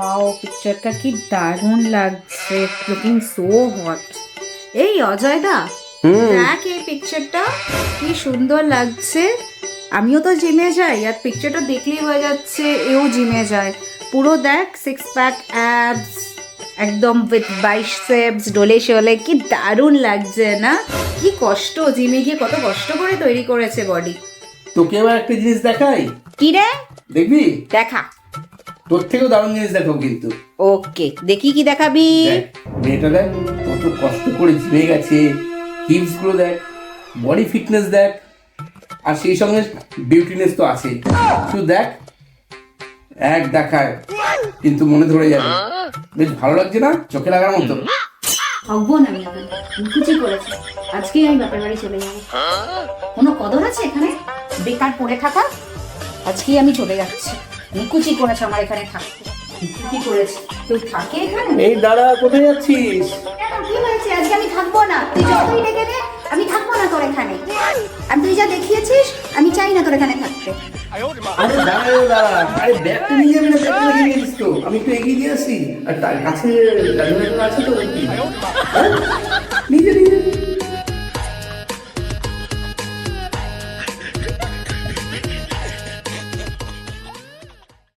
Wow পিকচারটা কি দারুণ লাগছে লুকিং সো হট এই অজয় দা দেখ এই পিকচারটা কি সুন্দর লাগছে। আমিও তো জিমে যাই আর পিকচারটা দেখলেই হয়ে যাচ্ছে এও জিমে যায়। পুরো দেখ সিক্স প্যাক অ্যাবস একদম উইথ বাইসেপস ডোলে শোলে কি দারুণ লাগছে না? কি কষ্ট জিমে গিয়ে কত কষ্ট করে তৈরি করেছে বডি তোকে এবার একটা জিনিস দেখাই। কি রে? দেখবি? দেখা। তোর থেকেও দারুণ জিনিস দেখো কিন্তু। ওকে দেখি কি দেখাবি। দেখ মেয়েটা দেখ কত কষ্ট করে জিমে গেছে। হিপসগুলো দেখ বডি ফিটনেস দেখ আর সেই সঙ্গে বিউটিনেস তো আছে শুধু দেখ এক দেখায় কিন্তু মনে ধরে যাবে। বেশ ভালো লাগছে না চোখে লাগার মতো? থাকব আমি মুখুচি আজকেই আমি বাপের বাড়ি চলে যাব। কোনো কদর আছে এখানে? বেকার পড়ে থাকা? আজকেই আমি চলে যাচ্ছি। মুখুচি করেছে আমার এখানে থাকতে। কি করেছে? কেউ থাকে এখানে? এই দাঁড়া কোথায় যাচ্ছিস? কি হয়েছে? আজকে আমি থাকব না। তুই যতই ডেকে দে আমি থাকব না তোর এখানে। আর তুই যা দেখিয়েছিস আমি চাই না তোর এখানে থাকতে। আরে দাঁড়া দাঁড়া আরে ব্যাগটা নিয়ে যাবি না ব্যাগটা রেখে গেছিস তো। আমি একটু এগিয়ে দিয়ে আসি। আর তার কাছে গাড়ি আছে তো নাকি হ্যাঁ? নিয়ে যাবি